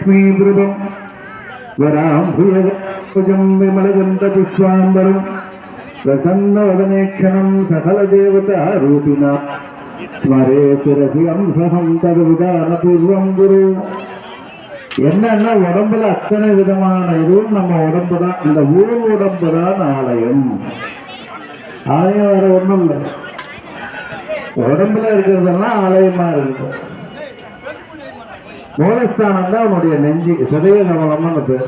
ലക്ഷ്മീപൃതം വരാംഭുജം വിമലഗന്ധ പുഷ്പാംബരം പ്രസന്നവദനേക്ഷണം സകലദേവതാരൂപിണ സ്മരേ സുരഭിയം Saham തദ്വിധാനപൂർവം குரு என்னன்னா உடம்புல அத்தனை விதமான இதுவும் நம்ம உடம்பு தான் இந்த ஊர் உடம்பு தான் ஆலயம் ஆலயம் வேற ஒண்ணும் இல்லை உடம்புல இருக்கிறதெல்லாம் ஆலயமா இருக்கும் மூலஸ்தானம் தான் அவனுடைய நெஞ்சு சதய கமலம்னு பேர்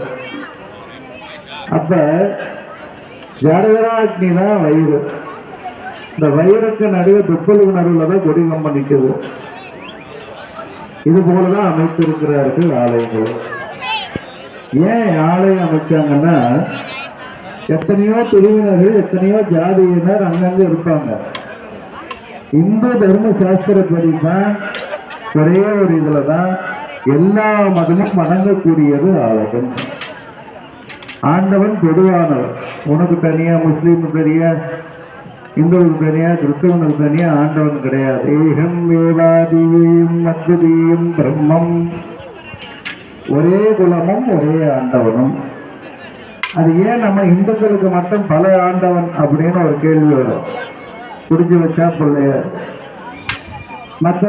அப்ப ஜடகராக்னி தான் வயிறு. இந்த வயிறுக்கு நடுவே துப்பலி உணர்வுல தான் கொடிகம்பம் நிற்குது இது போலதான் அமைத்திருக்கிறார்கள் ஆலயங்கள். ஏன் ஆலயம் அமைச்சாங்கன்னா எத்தனையோ பிரிவினர்கள் எத்தனையோ ஜாதியினர் அங்கங்க இருப்பாங்க. இந்து தர்ம சாஸ்திரப்படி தான் ஒரே ஒரு இதுல தான் எல்லா மதமும் வணங்கக்கூடியது ஆலயம் ஆண்டவன் பொதுவானவர். உனக்கு தனியா முஸ்லீம் தனியா இந்துவுக்கு தனியா கிறிஸ்தவனுக்கு தனியா ஆண்டவன் கிடையாது. ஏகம் வேவாதியும் அத்விதீயம் பிரம்மம். ஒரே குலமும் ஒரே ஆண்டவனும். அது ஏன் நம்ம இந்துக்களுக்கு மட்டும் பல ஆண்டவன் அப்படின்னு ஒரு கேள்வி வரும். புரிஞ்சு வச்சா பிள்ளைய மற்ற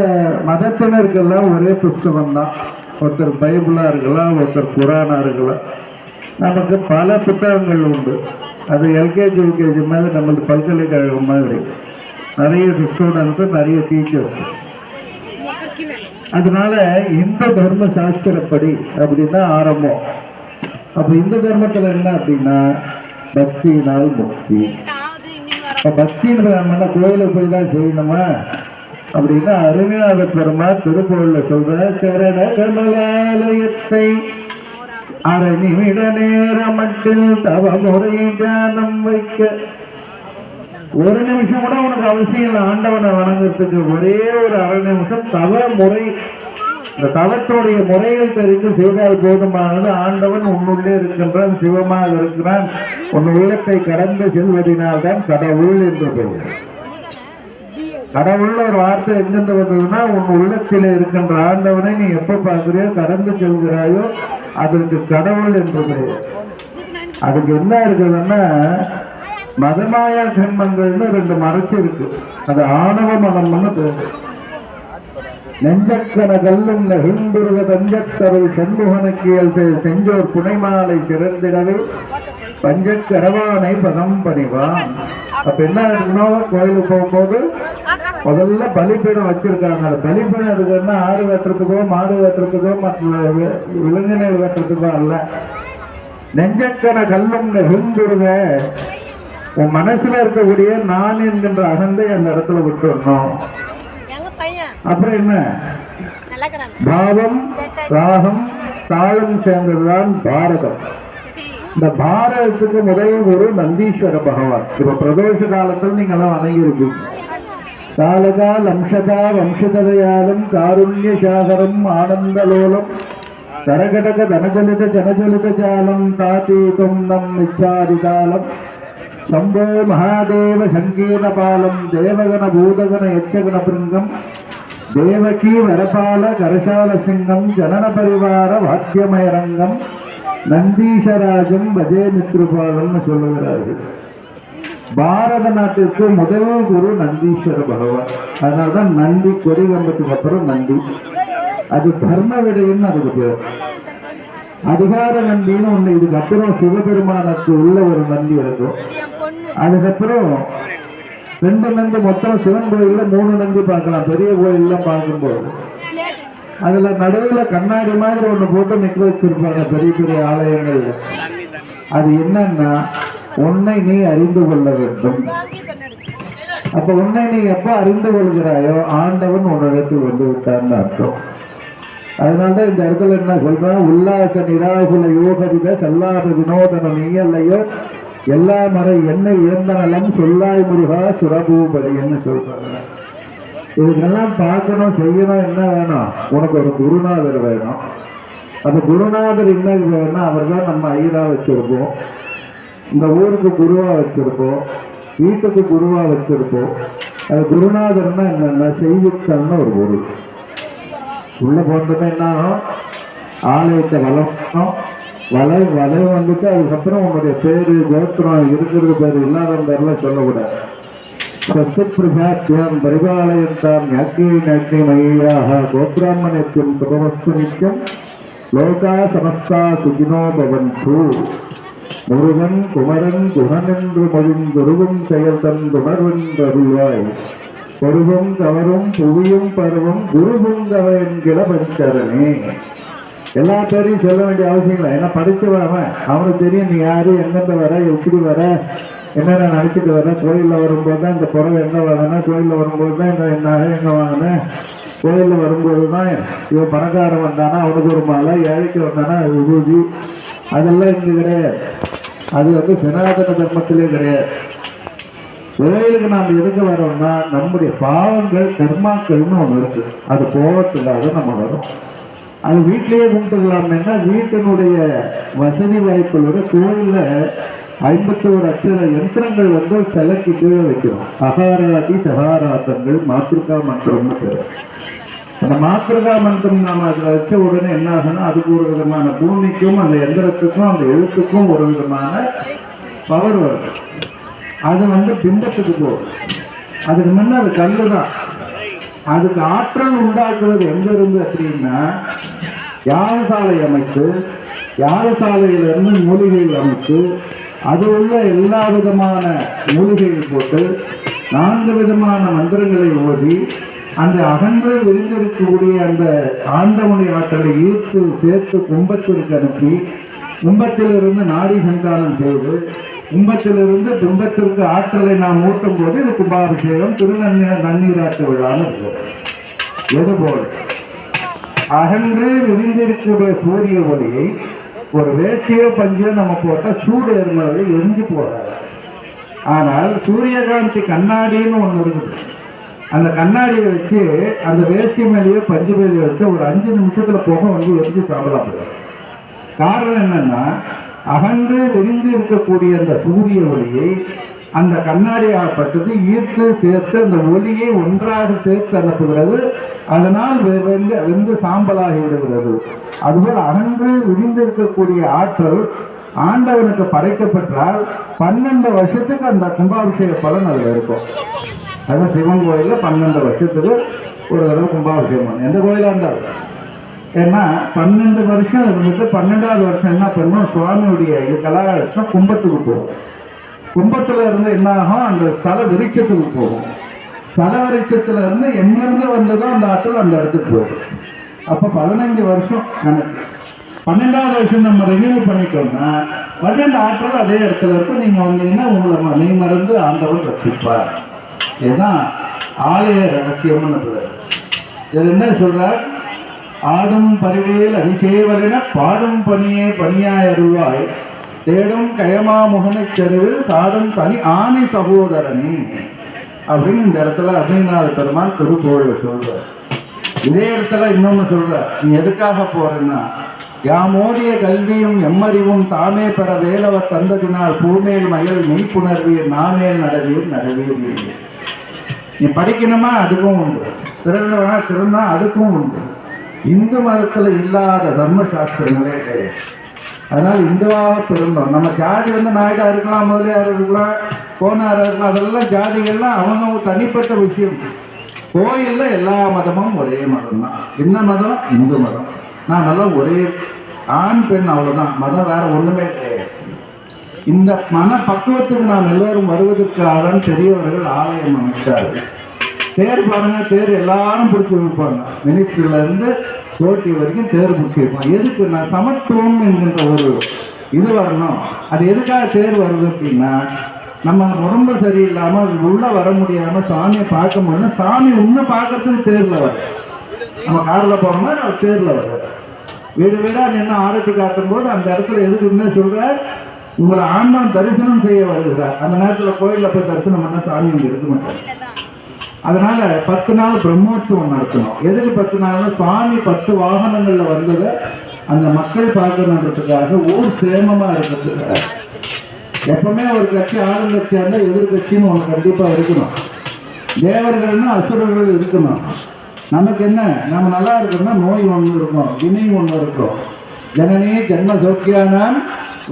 மதத்தினருக்கெல்லாம் ஒரே புஸ்தகம் தான். ஒருத்தர் பைபிளா இருக்கலாம் ஒருத்தர் குரானா இருக்கலாம். நமக்கு பல புத்தகங்கள் உண்டு. அது எல்கேஜி யூகேஜி மாதிரி நம்மளுக்கு பல்கலைக்கழகம் மாதிரி. நிறைய ஸ்டூடெண்ட்ஸு நிறைய டீச்சர்ஸ் அதனால இந்து தர்ம சாஸ்திரப்படி அப்படின்னா ஆரம்பம். அப்ப இந்து தர்மத்துல என்ன அப்படின்னா பக்தியினால் முக்தி. இப்ப பக்தின்னு கோயிலுக்கு போய் தான் செய்யணுமா? அப்படின்னா அருமையாக பெருமா திருப்பூர்ல சொல்ற சரண கமலாலயத்தை அரை நிமிட நேரமட்டில் தவ முறை தியானம் வைக்க. ஒரு நிமிஷம் கூட உனக்கு அவசியம் இல்லை ஆண்டவனை வணங்குறதுக்கு. ஒரே ஒரு அரை நிமிஷம் தவ முறை இந்த தவத்துடைய முறைகள் தெரிந்து செய்தால் போதுமானது. ஆண்டவன் உன்னுள்ளே இருக்கின்றான் சிவமாக இருக்கிறான். உன் உள்ளத்தை கடந்து செல்வதனால் தான் கடவுள் என்று பெயர். கடவுள் ஒரு வார்த்தை எங்கிருந்து வந்ததுன்னா உன் உள்ளத்தில் இருக்கின்ற ஆண்டவனை நீ எப்ப பார்க்கிறியோ கடந்து செல்கிறாயோ அதற்கு கடவுள் என்பது அதுக்கு என்ன இருக்குதுன்னா மதமாயா ஜென்மங்கள்னு ரெண்டு மறைச்சு இருக்கு. அது ஆணவ மதம்னு பேரு. நெஞ்சக்கன கல்லும் நெகிழ்ந்துருக தஞ்சத்தருள் செண்முகனுக்கியல் செஞ்சோர் புனைமாலை சிறந்திடவே பஞ்சக்கரவானை பதம் பணிவான். அப்ப என்ன இருக்கணும் கோயிலுக்கு போகும்போது முதல்ல பலிப்பீடம் வச்சிருக்காங்க. அந்த பலிப்பீடம் இருக்குன்னா ஆடு வெட்டுறதுக்கோ மாடு வெட்டுறதுக்கோ மற்ற விலங்கினர் வெட்டுறதுக்கோ அல்ல. நெஞ்சக்கன கல்லும் நெகிழ்ந்துருக உன் மனசுல இருக்கக்கூடிய நான் என்கின்ற அகந்தை அந்த இடத்துல விட்டுடணும் அப்புறம் என்ன? பாவம் ராகம் தாளம் சேர்ந்ததுதான் பாரதம். இந்த பாரதத்துக்கு முதல் ஒரு நந்தீஸ்வர பகவான். இப்ப பிரதோஷ காலத்தில் நீங்க எல்லாம் வணங்கியிருப்பீங்க காலகா லம்சதா வம்சதயாலம் காருண்ய சாகரம் ஆனந்தலோலம் கரகடக தனஜலித ஜனஜலித ஜாலம் தாத்தீகம் நம் இச்சாதிகாலம் சம்போ மகாதேவ சங்கீத பாலம் தேவகன பூதகன யட்சகன பிருங்கம் தேவகி வரபால கரசால சிங்கம் ஜனன பரிவார வாக்கியமயரங்கம் நந்தீசராஜம் பஜே மித்ருபாலம்னு சொல்லுகிறார்கள் பாரத நாட்டிற்கு முதல் குரு நந்தீஸ்வர பகவான். அதனால்தான் நந்தி கொடிகம்பத்துக்கு அப்புறம் நந்தி. அது தர்ம விடைன்னு அதுக்கு பேர். அதிகார நந்தின்னு ஒண்ணு இதுக்கு அப்புறம் சிவபெருமானுக்கு உள்ள ஒரு நந்தி இருக்கும் அதுக்கப்புறம் ரெண்டு நந்தி மொத்தம் சிவன் கோயில்ல மூணு நந்தி பார்க்கலாம். பெரிய கோயில்லாம் பார்க்கும்போது. அதுல நடுவுல கண்ணாடி மாதிரி ஒண்ணு போட்டு நிக்க வச்சிருப்பாங்க பெரிய பெரிய ஆலயங்கள்ல அது என்னன்னா உன்னை நீ அறிந்து கொள்ள வேண்டும். அப்ப உன்னை நீ எப்ப அறிந்து கொள்கிறாயோ ஆண்டவன் உன்னிடத்தில் வந்து விட்டான்னு அர்த்தம். அதனாலதான் இந்த இடத்துல என்ன சொல்றான் உல்லாச நிராகுல யோகவித செல்லாத வினோதன நீயல்லையோ எல்லா மறை என்ன இழந்த சொல்லாய் முருகா சுரபூபதின்னு சொல்றாங்க. இதுக்கெல்லாம் பார்க்கணும் செய்யணும் என்ன வேணும்? உனக்கு ஒரு குருநாதர் வேணும். அந்த குருநாதர் என்ன வேணும்னா அவர் தான் நம்ம ஐயரா வச்சிருப்போம். இந்த ஊருக்கு குருவா வச்சிருப்போம். வீட்டுக்கு குருவா வச்சிருப்போம். அது குருநாதர்னா என்னென்ன செய்வித்தல்னு ஒரு குரு. உள்ள போனதுமே என்ன ஆகும்? ஆலயத்தை வளர்க்கணும். வலை வலை வந்துட்டு அதுக்கப்புறம் உன்னுடைய பேரு கோத்திரம் இருக்கிறது பேர் இல்லாத பேர்லாம் சொல்லக்கூடாது. சத்யபிரசாத்தியம் பரிபாலயந்தாம் யாக்கே நாக்கே மகிழாக கோபிராமணியத்தியம் சுபவஸ்து நித்தியம் லோகா சமஸ்தா சுகினோ பவந்து. முருகன் குமரன் குணனென்று மொழிந்தொருவும் செயல் தன் துணர்வென்று துணர்வென்றருள்வாய் பருவம் தவறும் புவியும் பருவம் குருபுங்கவ என்கிற பரிசரணே எல்லா பேரையும் சொல்ல வேண்டிய அவசியம் இல்லை ஏன்னா படிச்சவன் அவன். அவனுக்கு தெரியும் நீ யாரு எங்கிருந்து வர எப்படி வர என்னென்ன நினைச்சிட்டு வரேன் கோயிலில் வரும்போது தான் இந்த புறவை எங்க வாங்கினா? கோயிலில் வரும்போது தான் இந்த நகை எங்க வாங்கினேன் கோயிலில் வரும்போது தான் இவன் பணக்காரன் வந்தானா? அவனுக்கு ஒரு மாலை ஏழைக்கு வந்தானா? விபூதி அதெல்லாம் இங்கே கிடையாது. அது வந்து சனாதன தர்மத்திலே கிடையாது. கோயிலுக்கு நாம் எதுக்கு வரோம்னா நம்முடைய பாவங்கள் கர்மாக்கள்னு ஒன்று இருக்கு. அது போகத்துக்காக நம்ம வரும் அது வீட்டிலேயே கும்பிட்டுக்கலாம்னா வீட்டினுடைய வசதி வாய்ப்புகளோட கோயிலில் ஐம்பத்தி ஒரு அச்சர யந்திரங்கள் வந்து சிலைக்கு கீழே வைக்கிறோம். அகாராதி சகாராத்தங்கள் மாத்திருக்கா மந்திரம்னு பேர். அந்த மாத்திருகா மந்திரம் நாம அதில் வச்ச உடனே என்ன ஆகுனா அதுக்கு ஒரு விதமான பூமிக்கும் அந்த எந்திரத்துக்கும் அந்த எழுத்துக்கும் ஒரு விதமான பவர் வரும் அது வந்து பிம்பத்துக்கு போகும் அதுக்கு முன்ன அது கல்லு தான் அதுக்கு ஆற்றல் உண்டாக்குவது எங்க இருந்து அப்படின்னா யாகசாலை அமைத்து யாகசாலையிலிருந்து மூலிகைகள் அமைத்து அது உள்ள எல்லா விதமான மூலிகைகள் போட்டு நான்கு விதமான மந்திரங்களை ஓதி அந்த அகன்று விரிந்திருக்கக்கூடிய அந்த ஆண்டவனுடைய ஆற்றலை ஈர்த்து சேர்த்து கும்பத்திற்கு அனுப்பி கும்பத்திலிருந்து நாடி சந்தானம் செய்து கும்பத்திலிருந்து பிம்பத்திற்கு ஆற்றலை நாம் ஊட்டும் போது இது கும்பாபிஷேகம் திருநன்னீர் நன்னீராட்டு விழான்னு இருக்கும். எதுபோல் அகன்று விரிந்திருக்கிற சூரிய ஒளியை ஒரு வேஷ்டியோ பஞ்சோ நம்ம போட்டால் சூடு ஏறினது எரிஞ்சு போகாது. ஆனால் சூரியகாந்தி கண்ணாடின்னு ஒன்று இருக்குது. அந்த கண்ணாடியை வச்சு அந்த வேஷ்டி மேலேயோ பஞ்சு மேலேயோ வச்சு ஒரு அஞ்சு நிமிஷத்தில் போக வந்து எரிஞ்சு சாப்பிடலாம். காரணம் என்னன்னா அகன்று விரிந்து இருக்கக்கூடிய அந்த சூரிய ஒளியை அந்த கண்ணாடி ஆகப்பட்டது ஈர்த்து சேர்த்து அந்த ஒளியை ஒன்றாக சேர்த்து அனுப்புகிறது. அதனால் வெந்து வெந்து சாம்பலாகி விடுகிறது. அதுபோல் அகன்று விரிந்து இருக்கக்கூடிய ஆற்றல் ஆண்டவனுக்கு படைக்கப்பட்டால் பன்னெண்டு வருஷத்துக்கு அந்த கும்பாபிஷேக பலன் அதில் இருக்கும். அதான் சிவன் கோயிலில் பன்னெண்டு வருஷத்துக்கு ஒரு தடவை கும்பாபிஷேகம் எந்த கோயிலாக இருந்தாலும். ஏன்னா பன்னெண்டு வருஷம் இருந்துட்டு பன்னெண்டாவது வருஷம் என்ன பண்ணும்? சுவாமியுடைய இது கலாச்சாரம் கும்பத்துக்கு போகும். கும்பத்துல இருந்து என்ன ஆகும்? அந்த தலை விரிக்கத்துக்கு போகும். தலை விருட்சத்துல இருந்து எங்கிருந்து வந்ததோ அந்த ஆற்றல் அந்த இடத்துக்கு போகும். அப்ப பதினஞ்சு வருஷம் கணக்கு. பன்னெண்டாவது வருஷம் நம்ம ரினியூ பண்ணிட்டோம்னா பன்னெண்டு ஆற்றல் அதே இடத்துல இருக்கும். நீங்க வந்தீங்கன்னா உங்களை மணி நீ மறந்து ஆண்டவன் ரசிப்பார் இதுதான் ஆலய ரகசியம்னு இது என்ன சொல்றார்? ஆடும் பரிவேல் அதிசேவலின பாடும் பணியே பணியாய் அருள்வாய். தேடும் கயமா முகனைச் செருவில் சாடும் தனி ஆணை சகோதரன். அப்படின்னு இந்த இடத்துல அபிநாத பெருமான் திருக்கோவில் சொல்றார். இதே இடத்துல இன்னொன்னு சொல்ற நீ எதுக்காக போறேன்னா யாமோதிய கல்வியும் எம்மறிவும் தாமே பெற வேலவ தந்ததினால் பூமேல் மயல் மெய்ப்புணர்வீர் நாமேல் நடவீர் நடவீர் நீ படிக்கணுமா? அதுக்கும் உண்டு. திறந்தவனா திறந்தா அதுக்கும் உண்டு. இந்து மதத்தில் இல்லாத தர்ம சாஸ்திரங்களே கிடையாது. அதனால இந்துவாக பிறந்தோம் நம்ம ஜாதி வந்து நாயுடா இருக்கலாம் முதலியார் இருக்கலாம் கோனாரா இருக்கலாம் அதெல்லாம் ஜாதிகள்லாம் அவங்க தனிப்பட்ட விஷயம். கோயிலில் எல்லா மதமும் ஒரே மதம் தான் என்ன மதம்? இந்து மதம். நான் நல்லா ஒரே ஆண் பெண் அவ்வளோதான் மதம் வேற ஒன்றுமே கிடையாது. இந்த மன பக்குவத்துக்கு நாம் எல்லோரும் வருவதற்காக பெரியவர்கள் ஆலயம் அமைத்தார்கள். தேர் பாருங்க தேர் எல்லாரும் பிடிச்சி வைப்பாங்க. மினிஸ்டர்ல இருந்து தோட்டி வரைக்கும் தேர் பிடிச்சி வைப்பாங்க. எதுக்கு நான் சமத்துவம் என்கின்ற ஒரு இது வரணும்? அது எதுக்காக தேர் வருது அப்படின்னா நம்ம உடம்பு சரியில்லாம உள்ள வர முடியாம சாமியை பார்க்க முடியல சாமி இன்னும் பார்க்கறதுக்கு தேர்ல வரும் நம்ம கார்ல போறோம்னா நம்ம தேர்ல வரும் வீடு வீடா நின்று ஆரத்தி காட்டும் போது அந்த இடத்துல எதுக்குன்னு சொல்ற உங்களை ஆன்மான் தரிசனம் செய்ய வருகிறார். அந்த நேரத்தில் கோயிலில் போய் தரிசனம் பண்ணால் சாமி இங்கே இருக்க மாட்டாங்க அதனால பத்து நாள் பிரம்மோற்சவம் நடத்தணும். எதுக்கு பத்து நாள்னா சுவாமி பத்து வாகனங்கள்ல வந்ததை அந்த மக்கள் பார்க்கணுன்றதுக்காக ஊர் சேமமா இருக்கிறதுக்காக. எப்பவுமே ஒரு கட்சி ஆளுங்கட்சியா இருந்தா எதிர்கட்சின்னு ஒண்ணு கண்டிப்பா இருக்கணும். தேவர்கள்னா அசுரர்கள் இருக்கணும். நமக்கு என்ன? நம்ம நல்லா இருக்கணும்னா நோய் ஒன்று இருக்கும் வினை ஒன்று இருக்கும். ஜனனே ஜென்ம சௌக்கியானான்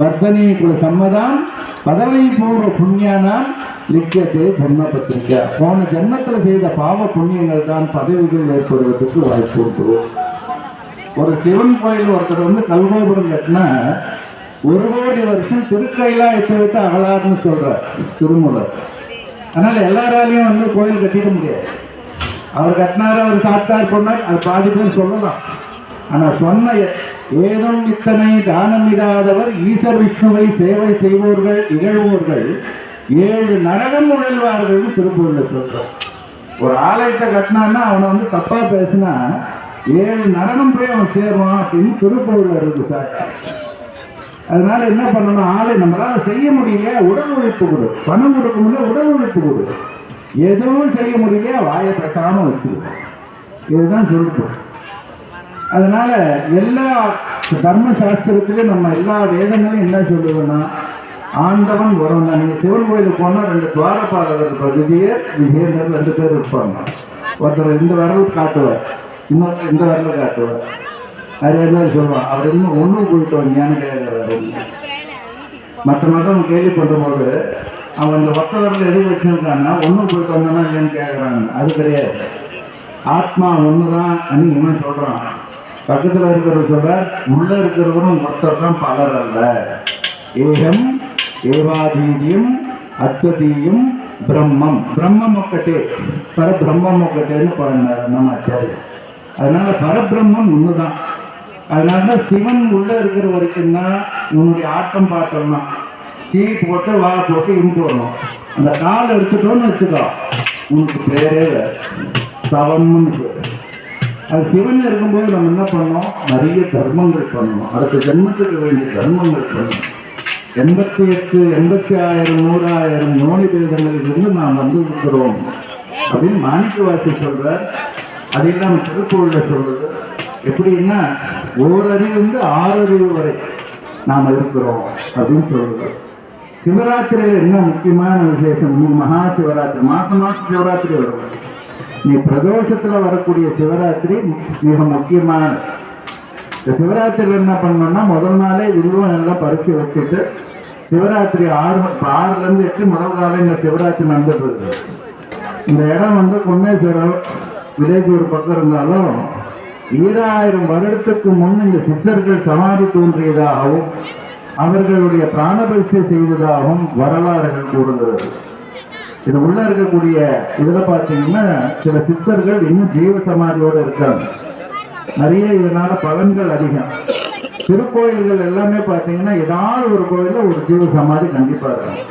வர்த்தனே குல சம்மதாம். பதவி பூர்வ புண்ணியானால் லிக்கியத்தை ஜென்ம பத்திரிக்கை போன ஜென்மத்தில் செய்த பாவ புண்ணியங்கள் தான் பதவிகள் ஏற்படுவதற்கு வாய்ப்பு உண்டு. ஒரு சிவன் கோயில் ஒருத்தர் வந்து கல்கோபுரம் கட்டினா ஒரு கோடி வருஷம் திருக்கைலாயத்தை விட்டு அகலார்னு சொல்றார் திருமூலர். அதனால எல்லாராலையும் வந்து கோயில் கட்டிட முடியாது. அவர் கட்டினாரு அவர் சாப்பிட்டார் போனார் அது பாதி பேர் சொல்லலாம். ஆனால் சொன்ன ஏதும் இத்தனை தானமிடாதவர் ஈசர் விஷ்ணுவை சேவை செய்வோர்கள் இகழ்வோர்கள். ஏழு நரகம் உழல்வார்கள் திருப்பூரில் சொல்றோம். ஒரு ஆலயத்தை கட்டினான்னா அவனை வந்து தப்பா பேசினா ஏழு நரகம் போய் அவன் சேருவான் அப்படின்னு திருப்பூரில் இருக்கு சார். அதனால என்ன பண்ணணும்? ஆளை நம்மளால செய்ய முடியல உடல் உழைப்பு கொடு. பணம் கொடுக்க முடியல உடல் உழைப்பு கொடு. எதுவும் செய்ய முடியல வாயை பேசாம வச்சிருக்கோம் இதுதான் சொல்லிட்டு அதனால எல்லா தர்ம நம்ம எல்லா வேதங்களும் என்ன சொல்லுவோன்னா ஆண்டவன் வரும் தான். நீங்கள் சிவன் கோயிலுக்கு போனால் ரெண்டு துவாரபாலகர் இருப்பார் விஜயர் விஜயேந்தர் ரெண்டு பேர் இருப்பாங்க. ஒருத்தர் இந்த விரல் காட்டுவார் இன்னொருத்தர் இந்த விரல காட்டுவார். நிறைய பேர் சொல்லுவான் அவர் இன்னும் ஒன்றும் போயிட்டு வந்தியான்னு கேட்கிறாரு மற்ற மதம் கேள்வி பண்ணும்போது அவன் இந்த ஒத்த விரல எது வச்சிருக்கான்னா ஒன்றும் போயிட்டு வந்தானா இல்லைன்னு கேட்குறாங்க அது கிடையாது. ஆத்மா ஒன்று தான் இவன் சொல்கிறான் பக்கத்தில் இருக்கிறவர் சொல்றார் உள்ள இருக்கிறவரும் ஒருத்தர் தான் பலர் அல்ல. ஏகம் ஏவாதீதியும் அத்வதீயம் பிரம்மம். பிரம்மம் ஒக்கட்டே. பரபிரம்மம் ஒக்கட்டேன்னு பாடினார் நம்ம ஆச்சாரியர் அதனால பரபிரம்மம் ஒன்று தான் அதனால தான் சிவன் உள்ள இருக்கிற வரைக்கும் தான் உன்னுடைய ஆட்டம் பாட்டம் தான் சீ போட்டு வா போட்டு இன் வரணும். அந்த கால் எடுத்துட்டோன்னு வச்சுக்கோ. உனக்கு பேரே சவம்னு பேர் அது சிவன் இருக்கும்போது நம்ம என்ன பண்ணோம் நிறைய தர்மங்கள் பண்ணணும். அடுத்த ஜென்மத்துக்கு வேண்டிய தர்மங்கள் பண்ணணும். எண்பத்தி எட்டு எண்பத்தி ஆயிரம் நூறாயிரம் பேதங்களில் பேதங்களிலிருந்து நாம் வந்து இருக்கிறோம். அப்படின்னு மாணிக்கவாசி சொல்றார். அது இல்லாம திருக்குறள்ல சொல்றது. எப்படின்னா ஓரறிவிலிருந்து ஆறறிவு வரை நாம் இருக்கிறோம் அப்படின்னு சொல்றது. சிவராத்திரியில் என்ன முக்கியமான விசேஷம்? மகா சிவராத்திரி. மாசம் மாசம் சிவராத்திரி வரும் நீ பிரதோஷத்தில் வரக்கூடிய சிவராத்திரி மிக முக்கியமான இந்த சிவராத்திரியில் என்ன பண்ணோம்னா முதல் நாளே வில்வம் எல்லாம் பறித்து வச்சுட்டு சிவராத்திரி ஆறு இப்போ ஆறுலேருந்து எட்டு முதல் காலம் இந்த சிவராத்திரி நடந்துட்டு இருக்கு. இந்த இடம் வந்து பொன்னேஸ்வரம் வில்லேஜ் ஒரு பக்கம் இருந்தாலும் ஈராயிரம் வருடத்துக்கு முன் இந்த சித்தர்கள் சமாதி தோன்றியதாகவும் அவர்களுடைய பிராணபரிசை செய்ததாகவும் வரலாறுகள் கூறுகிறது. இது உள்ள இருக்கக்கூடிய இதுல பார்த்தீங்கன்னா சில சித்தர்கள் இன்னும் ஜீவ சமாதியோட இருக்காங்க. நிறைய இதனால பலன்கள் அதிகம். திருக்கோயில்கள் எல்லாமே பார்த்தீங்கன்னா ஏதாவது ஒரு கோயிலில் ஒரு ஜீவ சமாதி கண்டிப்பா இருக்கும்.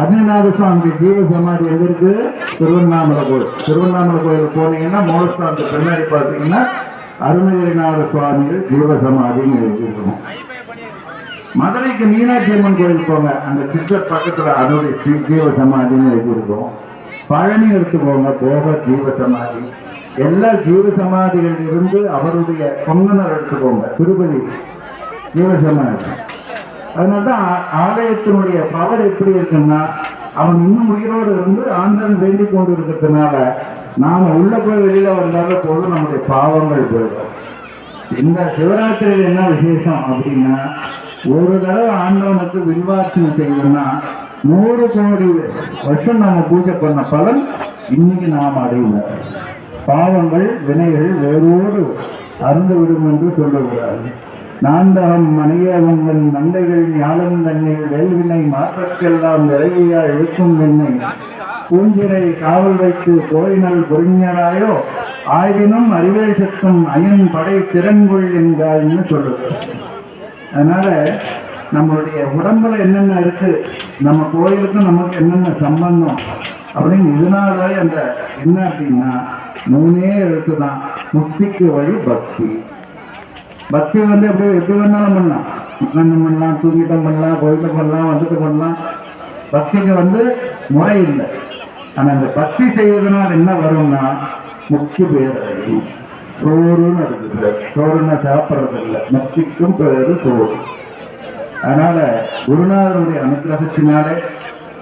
அருணநாத சுவாமி ஜீவ சமாதி எங்க இருக்கு? திருவண்ணாமலை கோயில். திருவண்ணாமலை கோயில் போனீங்கன்னா மோஸ்ட் பின்னாடி பார்த்தீங்கன்னா அருணகிரிநாத சுவாமிகள் ஜீவ சமாதின்னு எழுதியிருக்கணும். மதுரைக்கு மீனாட்சி அம்மன் கோயில் போங்க. அந்த சித்தர் பக்கத்துல அதோடைய சி- ஜீவ சமாதின்னு எழுதியிருக்கோம். பழனி எடுத்துக்கோங்க போக ஜீவ சமாதி எல்லா ஜீவ சமாதிகள் இருந்து அவருடைய பொங்கனர் எடுத்துக்கோங்க திருப்பதி ஜீவ சமாதி அதனால தான் ஆ- ஆலயத்தினுடைய பவர் எப்படி இருக்குன்னா அவன் இன்னும் உயிரோடு இருந்து ஆண்டவன் வேண்டி கொண்டு இருக்கிறதுனால நாம உள்ள போய் வெளியில வந்தாலும் போதும் நம்முடைய பாவங்கள் போயிடும். இந்த சிவராத்திரியில் என்ன விசேஷம் அப்படின்னா ஒரு தடவை ஆண்டவனுக்கு வில்வார்ச்சனை செய்யணும்னா நூறு கோடி வருஷம் நாம பூஜை பண்ண பலன் இன்னைக்கு நாம் அடையல. பாவங்கள் வினைகள் வேரோடு அருந்து விடும் என்று சொல்லக்கூடாது நான்தகம் மணியவங்கள் நந்தைகள் ஞானம் தண்ணீர் வேல்வினை மாற்றக்கெல்லாம் விரைவியா இழுக்கும் வெண்ணை பூஞ்சிரை காவல் வைத்து கோயினல் பொறிஞராயோ ஆயினும் அறிவேசத்தும் அயன் படை திறன்கொள் என்கால்னு சொல்லுகிறார். அதனால நம்மளுடைய உடம்புல என்னென்ன இருக்கு நம்ம கோயிலுக்கும் நமக்கு என்னென்ன சம்பந்தம் அப்படின்னு இதனால அந்த என்ன அப்படின்னா மூணே எழுத்து தான். முக்திக்கு வழி பக்தி. பக்தி வந்து எப்படி எப்படி வேணாலும் பண்ணலாம். உட்காந்து பண்ணலாம் தூங்கிட்டம் பண்ணலாம் கோயிட்டம் பண்ணலாம் வந்துட்டு பண்ணலாம். பக்திக்கு வந்து முறை இல்லை. ஆனால் இந்த பக்தி செய்வதனால் என்ன வரும்னா முக்கிய பேர் அடையும் சோறுன்னு இருக்குது சோறுன்னா சாப்பிட்றது இல்லை மத்திக்கும் பேரு சோறு. அதனால குருநாதருடைய அனுகிரகத்தினாலே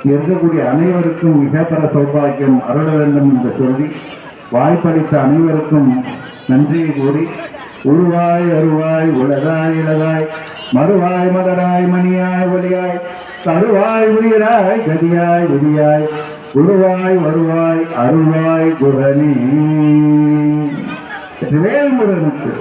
இருக்கக்கூடிய அனைவருக்கும் மிகப்பெற சௌபாக்கியம் அருள வேண்டும் என்று சொல்லி வாய்ப்பளித்த அனைவருக்கும் நன்றியை கூறி உருவாய் அருவாய் உலகாய் இலகாய் மறுவாய் மலராய் மணியாய் ஒலியாய் தருவாய் உயிராய் கதியாய் விதியாய் உருவாய் வருவாய் அருள்வாய் குரணி வேல்முருகனுக்கு